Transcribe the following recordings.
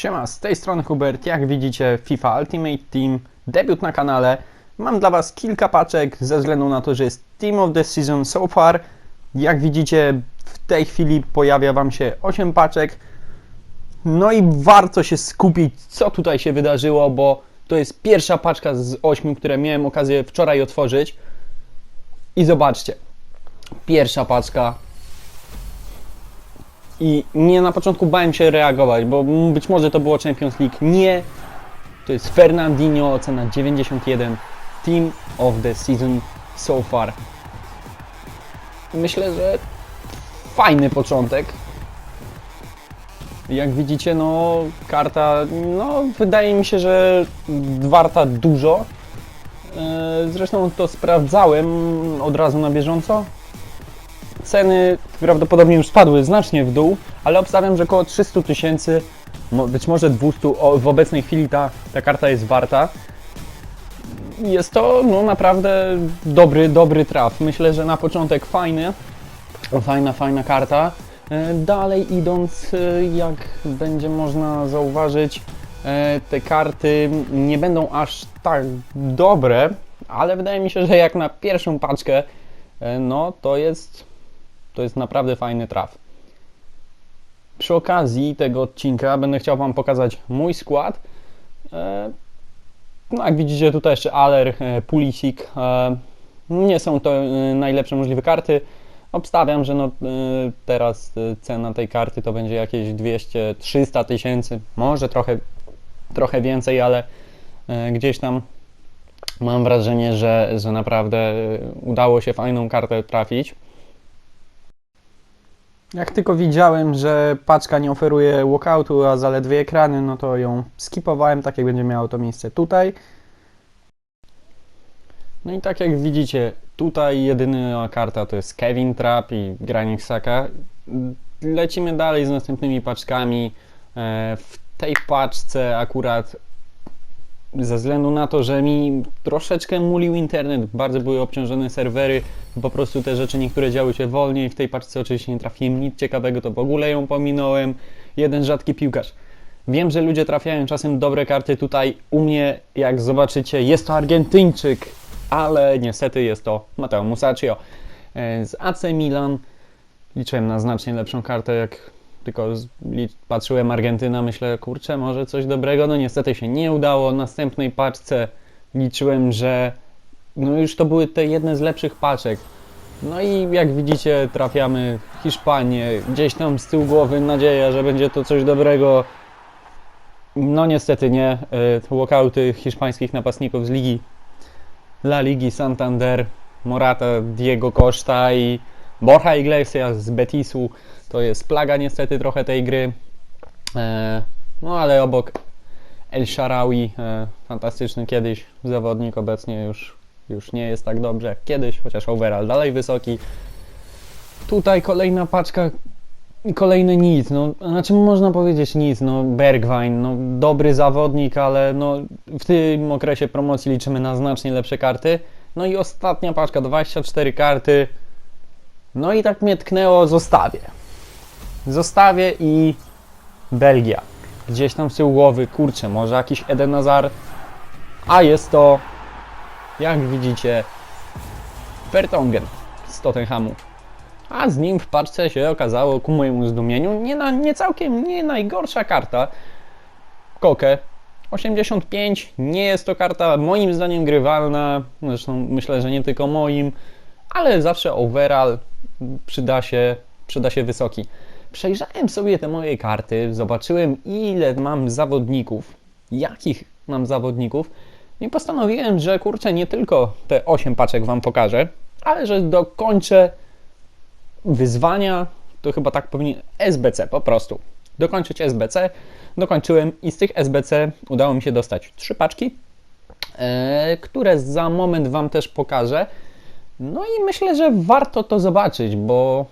Siema, z tej strony Hubert. Jak widzicie, FIFA Ultimate Team, debiut na kanale. Mam dla Was kilka paczek ze względu na to, że jest Team of the Season so far. Jak widzicie, w tej chwili pojawia Wam się 8 paczek. No i warto się skupić, co tutaj się wydarzyło, bo to jest pierwsza paczka z 8, które miałem okazję wczoraj otworzyć. I zobaczcie, pierwsza paczka i nie na początku bałem się reagować, bo być może to było Champions League. Nie. To jest Fernandinho, ocena 91. Team of the season so far. Myślę, że fajny początek. Jak widzicie, no karta, no wydaje mi się, że warta dużo. E, Zresztą to sprawdzałem od razu na bieżąco ceny prawdopodobnie już spadły znacznie w dół, ale obstawiam, że około 300 tysięcy, być może 200 o, w obecnej chwili ta, ta karta jest warta. Jest to no, naprawdę dobry, dobry traf. Myślę, że na początek fajny, fajna, fajna karta. E, Dalej idąc, e, jak będzie można zauważyć, e, te karty nie będą aż tak dobre, ale wydaje mi się, że jak na pierwszą paczkę, no to jest to jest naprawdę fajny traf. Przy okazji tego odcinka będę chciał Wam pokazać mój skład. E, No, jak widzicie, tutaj jeszcze Aller, e, Pulisic. E, Nie są to najlepsze możliwe karty. Obstawiam, że no, teraz cena tej karty to będzie jakieś 200-300 tysięcy, może trochę, trochę więcej, ale gdzieś tam mam wrażenie, że, że naprawdę udało się fajną kartę trafić. Jak tylko widziałem, że paczka nie oferuje walkoutu, a zaledwie ekrany, no to ją skipowałem, tak jak będzie miało to miejsce tutaj. No i tak jak widzicie, tutaj jedyna karta to jest Kevin Trapp i Granit Saka. Lecimy dalej z następnymi paczkami. E, W tej paczce akurat ze względu na to, że mi troszeczkę mulił internet, bardzo były obciążone serwery, po prostu te rzeczy niektóre działy się wolniej. W tej paczce oczywiście nie trafiłem nic ciekawego, to w ogóle ją pominąłem. Jeden rzadki piłkarz. Wiem, że ludzie trafiają czasem dobre karty tutaj. U mnie, jak zobaczycie, jest to Argentyńczyk, ale niestety jest to Mateo Musacchio E, z AC Milan. Liczyłem na znacznie lepszą kartę, jak tylko patrzyłem Argentyna, myślę, kurczę, może coś dobrego. No niestety się nie udało. W następnej paczce liczyłem, że no już to były te jedne z lepszych paczek. No i jak widzicie, trafiamy Hiszpanię, gdzieś tam z tyłu głowy nadzieja, że będzie to coś dobrego. No niestety nie. Y, Walkouty hiszpańskich napastników z ligi La Ligi Santander, Morata, Diego Costa i Borja Iglesias z Betisu. To jest plaga niestety trochę tej gry. E, no ale obok El Sharawi, e, fantastyczny kiedyś zawodnik, obecnie już, już nie jest tak dobrze jak kiedyś, chociaż overall dalej wysoki. Tutaj kolejna paczka, kolejny nic, no, znaczy można powiedzieć nic, no Bergwijn, no dobry zawodnik, ale no w tym okresie promocji liczymy na znacznie lepsze karty. No i ostatnia paczka, 24 karty. No i tak mnie tknęło, zostawię. Zostawię i Belgia. Gdzieś tam z tyłu głowy, kurczę, może jakiś Eden Hazard. A jest to, jak widzicie, Vertonghen z Tottenhamu. A z nim w paczce się okazało, ku mojemu zdumieniu, nie, na, nie całkiem nie najgorsza karta. Koke. 85. Nie jest to karta moim zdaniem grywalna. Zresztą myślę, że nie tylko moim, ale zawsze overall przyda się, przyda się wysoki. Przejrzałem sobie te moje karty, zobaczyłem ile mam zawodników, jakich mam zawodników i postanowiłem, że kurczę, nie tylko te 8 paczek Wam pokażę, ale że dokończę wyzwania, to chyba tak powinien, SBC po prostu. Dokończyć SBC, dokończyłem i z tych SBC udało mi się dostać trzy paczki, e, które za moment Wam też pokażę. No i myślę, że warto to zobaczyć, bo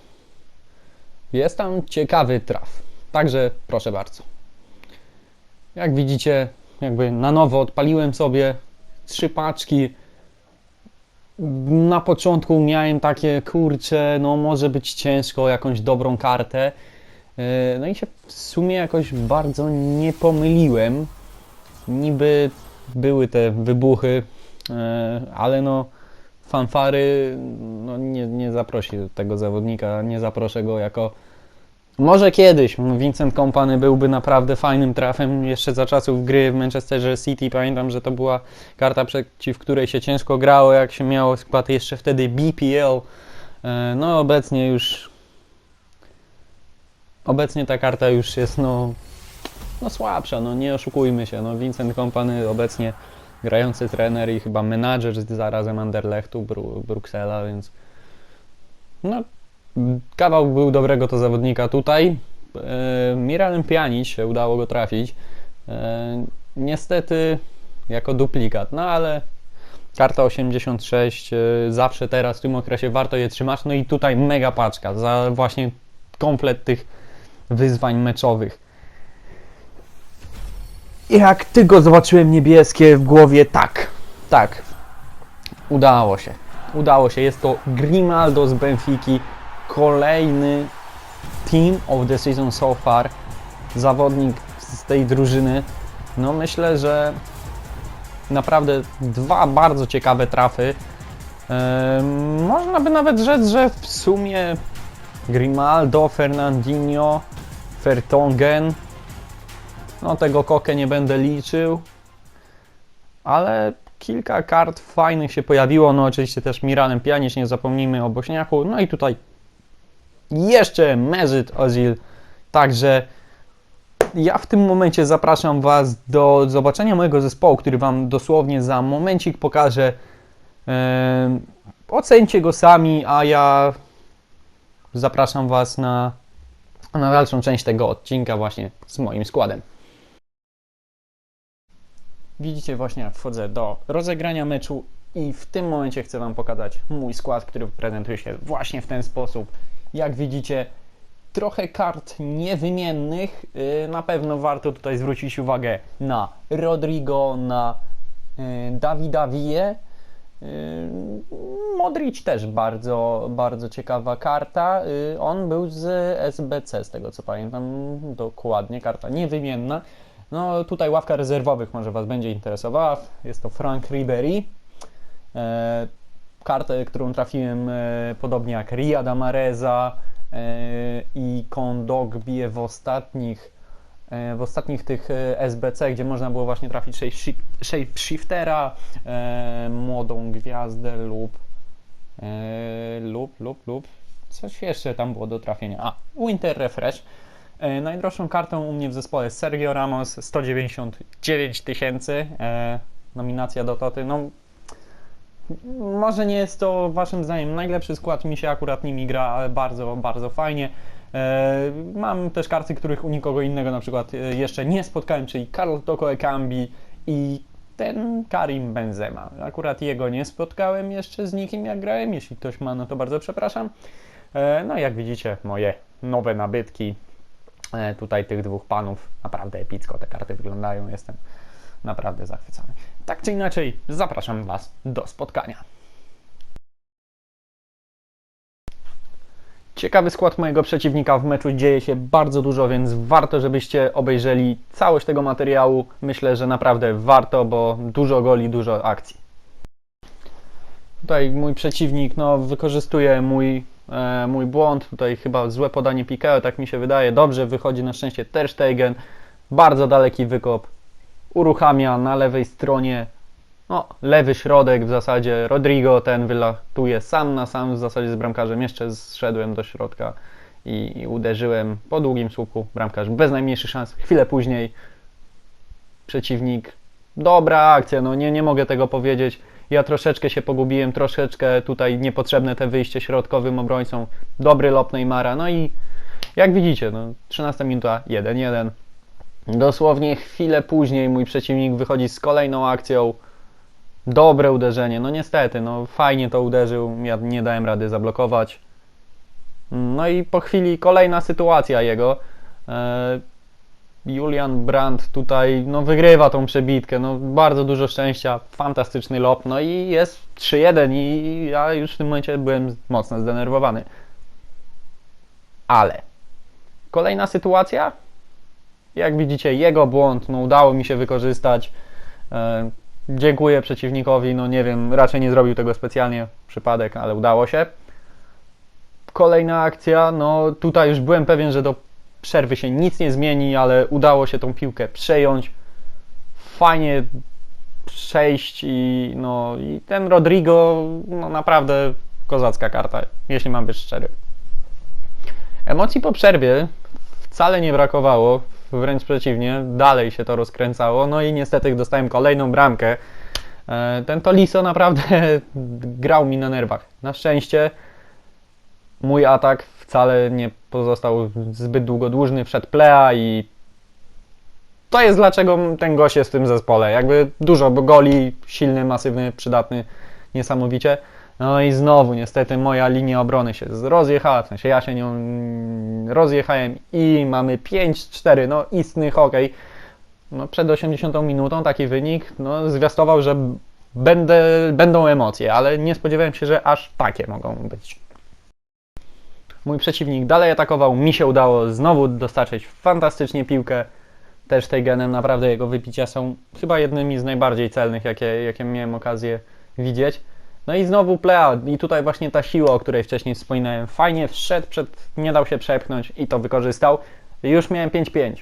jest tam ciekawy traf. Także proszę bardzo. Jak widzicie, jakby na nowo odpaliłem sobie trzy paczki. Na początku miałem takie, kurczę, no może być ciężko jakąś dobrą kartę. E, No i się w sumie jakoś bardzo nie pomyliłem. Niby były te wybuchy, e, ale no fanfary no nie, nie zaprosi tego zawodnika, nie zaproszę go jako może kiedyś Vincent Kompany byłby naprawdę fajnym trafem jeszcze za czasów gry w Manchesterze City. Pamiętam, że to była karta, przeciw której się ciężko grało, jak się miało skład jeszcze wtedy BPL. E, No obecnie już obecnie ta karta już jest no, no słabsza, no nie oszukujmy się. No Vincent Kompany obecnie grający trener i chyba menadżer zarazem Anderlechtu, Bru Bruksela, więc no kawał był dobrego to zawodnika tutaj. E, Miralem Pjanic się udało go trafić. E, niestety jako duplikat, no ale karta 86 e, zawsze teraz w tym okresie warto je trzymać. No i tutaj mega paczka za właśnie komplet tych wyzwań meczowych. Jak tylko zobaczyłem niebieskie w głowie, tak, tak, udało się. Udało się. Jest to Grimaldo z Benfiki. Kolejny team of the season so far. Zawodnik z tej drużyny. No myślę, że naprawdę dwa bardzo ciekawe trafy. Można by nawet rzec, że w sumie Grimaldo, Fernandinho, Vertonghen. No tego kokę nie będę liczył. Ale kilka kart fajnych się pojawiło. No oczywiście też Miranem Pjanic, nie zapomnijmy o Bośniaku. No i tutaj jeszcze Mesut Ozil. Także ja w tym momencie zapraszam Was do zobaczenia mojego zespołu, który Wam dosłownie za momencik pokażę. Ehm, ocencie go sami, a ja zapraszam Was na, na dalszą część tego odcinka właśnie z moim składem. Widzicie właśnie wchodzę do rozegrania meczu i w tym momencie chcę Wam pokazać mój skład, który prezentuje się właśnie w ten sposób. Jak widzicie, trochę kart niewymiennych. Yy, Na pewno warto tutaj zwrócić uwagę na Rodrigo, na yy, Davida Vie. Yy, Modric też bardzo, bardzo ciekawa karta. On był z SBC, z tego co pamiętam dokładnie, karta niewymienna. No tutaj ławka rezerwowych może Was będzie interesowała. Jest to Frank Ribery. E, kartę, którą trafiłem e, podobnie jak Riyada Mareza e, i Kondogbie w ostatnich w ostatnich tych SBC, gdzie można było właśnie trafić shape- shapeshiftera, młodą gwiazdę lub lub, lub, lub coś jeszcze tam było do trafienia. A, Winter Refresh. E, Najdroższą kartą u mnie w zespole jest Sergio Ramos, 199 tysięcy. E, nominacja do Toty. No, może nie jest to waszym zdaniem najlepszy skład, mi się akurat nimi gra, ale bardzo, bardzo fajnie. E, mam też karty, których u nikogo innego na przykład jeszcze nie spotkałem, czyli Karl Toko Ekambi i ten Karim Benzema. Akurat jego nie spotkałem jeszcze z nikim jak grałem, jeśli ktoś ma, no to bardzo przepraszam. No jak widzicie, moje nowe nabytki tutaj tych dwóch panów, naprawdę epicko te karty wyglądają, jestem naprawdę zachwycony. Tak czy inaczej, zapraszam Was do spotkania. Ciekawy skład mojego przeciwnika w meczu dzieje się bardzo dużo, więc warto, żebyście obejrzeli całość tego materiału. Myślę, że naprawdę warto, bo dużo goli, dużo akcji. Tutaj mój przeciwnik no, wykorzystuje mój, e, mój błąd. Tutaj chyba złe podanie Pikeo, tak mi się wydaje. Dobrze wychodzi na szczęście Ter Stegen. Bardzo daleki wykop. Uruchamia na lewej stronie no, lewy środek w zasadzie. Rodrigo ten wylatuje sam na sam w zasadzie z bramkarzem. Jeszcze zszedłem do środka i, i uderzyłem po długim słupku. Bramkarz bez najmniejszych szans. Chwilę później przeciwnik. Dobra akcja, no nie, nie mogę tego powiedzieć. Ja troszeczkę się pogubiłem, troszeczkę tutaj niepotrzebne te wyjście środkowym obrońcom. Dobry lop Neymara. No i jak widzicie, no, 13 minuta 1-1. Dosłownie chwilę później mój przeciwnik wychodzi z kolejną akcją. Dobre uderzenie. No niestety, no fajnie to uderzył. Ja nie dałem rady zablokować. No i po chwili kolejna sytuacja jego. E, Julian Brandt tutaj no, wygrywa tą przebitkę. No, bardzo dużo szczęścia, fantastyczny lop. No i jest 3-1 i ja już w tym momencie byłem mocno zdenerwowany. Ale Kolejna sytuacja. Jak widzicie, jego błąd, no udało mi się wykorzystać. E, dziękuję przeciwnikowi, no nie wiem, raczej nie zrobił tego specjalnie, przypadek, ale udało się. Kolejna akcja, no tutaj już byłem pewien, że do przerwy się nic nie zmieni, ale udało się tą piłkę przejąć. Fajnie przejść i no i ten Rodrigo, no naprawdę kozacka karta, jeśli mam być szczery. Emocji po przerwie wcale nie brakowało, wręcz przeciwnie, dalej się to rozkręcało, no i niestety dostałem kolejną bramkę. E, Ten Toliso naprawdę grał mi na nerwach. Na szczęście mój atak wcale nie pozostał zbyt długo dłużny, wszedł Plea i to jest dlaczego ten gość jest w tym zespole. Jakby dużo bo goli, silny, masywny, przydatny, niesamowicie. No i znowu niestety moja linia obrony się rozjechała, w sensie ja się nią rozjechałem i mamy 5-4, no istny hokej. No przed 80 minutą taki wynik no, zwiastował, że będę, będą emocje, ale nie spodziewałem się, że aż takie mogą być. Mój przeciwnik dalej atakował, mi się udało znowu dostarczyć fantastycznie piłkę. Też tej genem naprawdę jego wypicia są chyba jednymi z najbardziej celnych, jakie, jakie miałem okazję widzieć. No i znowu Plea i tutaj właśnie ta siła, o której wcześniej wspominałem, fajnie wszedł, przed, nie dał się przepchnąć i to wykorzystał. Już miałem 5-5.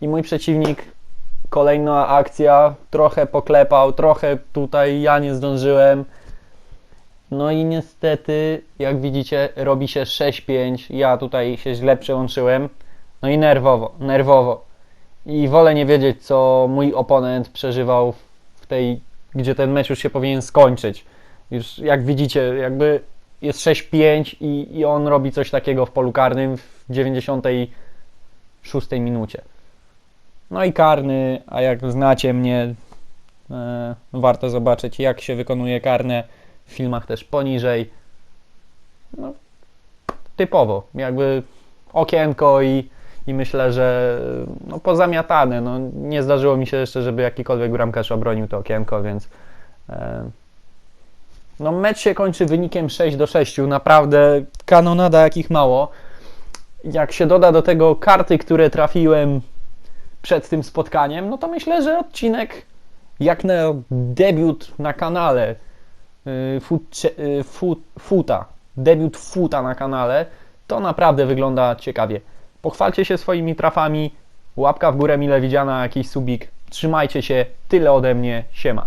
I mój przeciwnik, kolejna akcja, trochę poklepał, trochę tutaj ja nie zdążyłem. No i niestety, jak widzicie, robi się 6-5. Ja tutaj się źle przełączyłem. No i nerwowo, nerwowo. I wolę nie wiedzieć, co mój oponent przeżywał w tej, gdzie ten mecz już się powinien skończyć. Już jak widzicie, jakby jest 6-5 i, i on robi coś takiego w polu karnym w 96 minucie. No i karny, a jak znacie mnie, e, warto zobaczyć, jak się wykonuje karne w filmach też poniżej. No, typowo, jakby okienko i, i myślę, że no, pozamiatane. No, nie zdarzyło mi się jeszcze, żeby jakikolwiek bramkarz obronił to okienko, więc e, no, mecz się kończy wynikiem 6 do 6. Naprawdę kanonada jakich mało. Jak się doda do tego karty, które trafiłem przed tym spotkaniem, no to myślę, że odcinek jak na debiut na kanale y, y, Futa, debiut Futa na kanale, to naprawdę wygląda ciekawie. Pochwalcie się swoimi trafami, łapka w górę mile widziana, jakiś subik. Trzymajcie się, tyle ode mnie, siema.